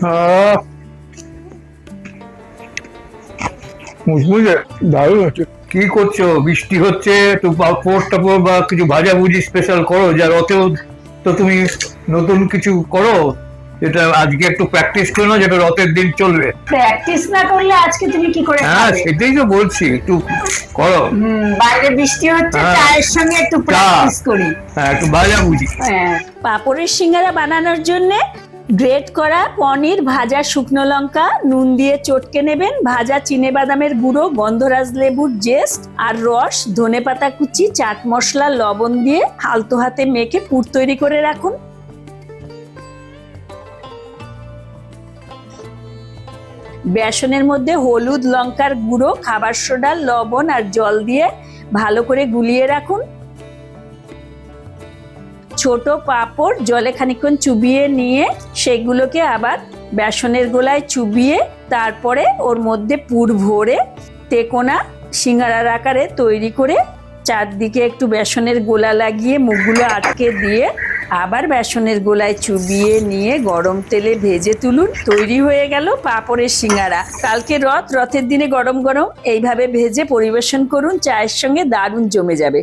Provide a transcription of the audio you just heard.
আহ, দারুণ হচ্ছে। কি করছ? বৃষ্টি হচ্ছে তো পোস্ট বা কিছু ভাজাভুজি স্পেশাল করো যা রথেও তো তুমি নতুন কিছু করো যেটা আজকে একটু প্র্যাকটিস করে নাও যেটা রথের দিন চলবে। প্র্যাকটিস না করলে আজকে তুমি কি করে হ্যাঁ সেটাই তো বলছি একটু করো। বাইরে বৃষ্টি হচ্ছে হ্যাঁ। চায়ের সঙ্গে একটু প্র্যাকটিস করি। হ্যাঁ একটু ভাজাভুজি। হ্যাঁ। পাঁপড়ের সিঙ্গারা বানানোর জন্য গ্রেট করা পনির, ভাজা শুকনো লঙ্কা, নুন দিয়ে চটকে নেবেন, ভাজা চিনে বাদামের গুঁড়ো, গন্ধরাজ লেবুর জেস্ট আর রস ধনেপাতা কুচি, চাট মশলা, লবণ দিয়ে হালতো হাতে মেখে পুর তৈরি করে রাখুন। বেসনের মধ্যে হলুদ লঙ্কার গুঁড়ো, খাবার সোডা, লবণ আর জল দিয়ে ভালো করে গুলিয়ে রাখুন। ছোট পাঁপড় জলে খানিকক্ষণ চুবিয়ে নিয়ে সেগুলোকে আবার বেসনের গোলায় চুবিয়ে তারপরে ওর মধ্যে পুর ভরে তেকোনা সিঙ্গারার আকারে তৈরি করে চারদিকে একটু বেসনের গোলা লাগিয়ে মুখগুলো আটকে দিয়ে আবার বেসনের গোলায় চুবিয়ে নিয়ে গরম তেলে ভেজে তুলুন। তৈরি হয়ে গেল পাঁপড়ের সিঙ্গারা। কালকে রথ, রথের দিনে গরম গরম এইভাবে ভেজে পরিবেশন করুন, চায়ের সঙ্গে দারুণ জমে যাবে।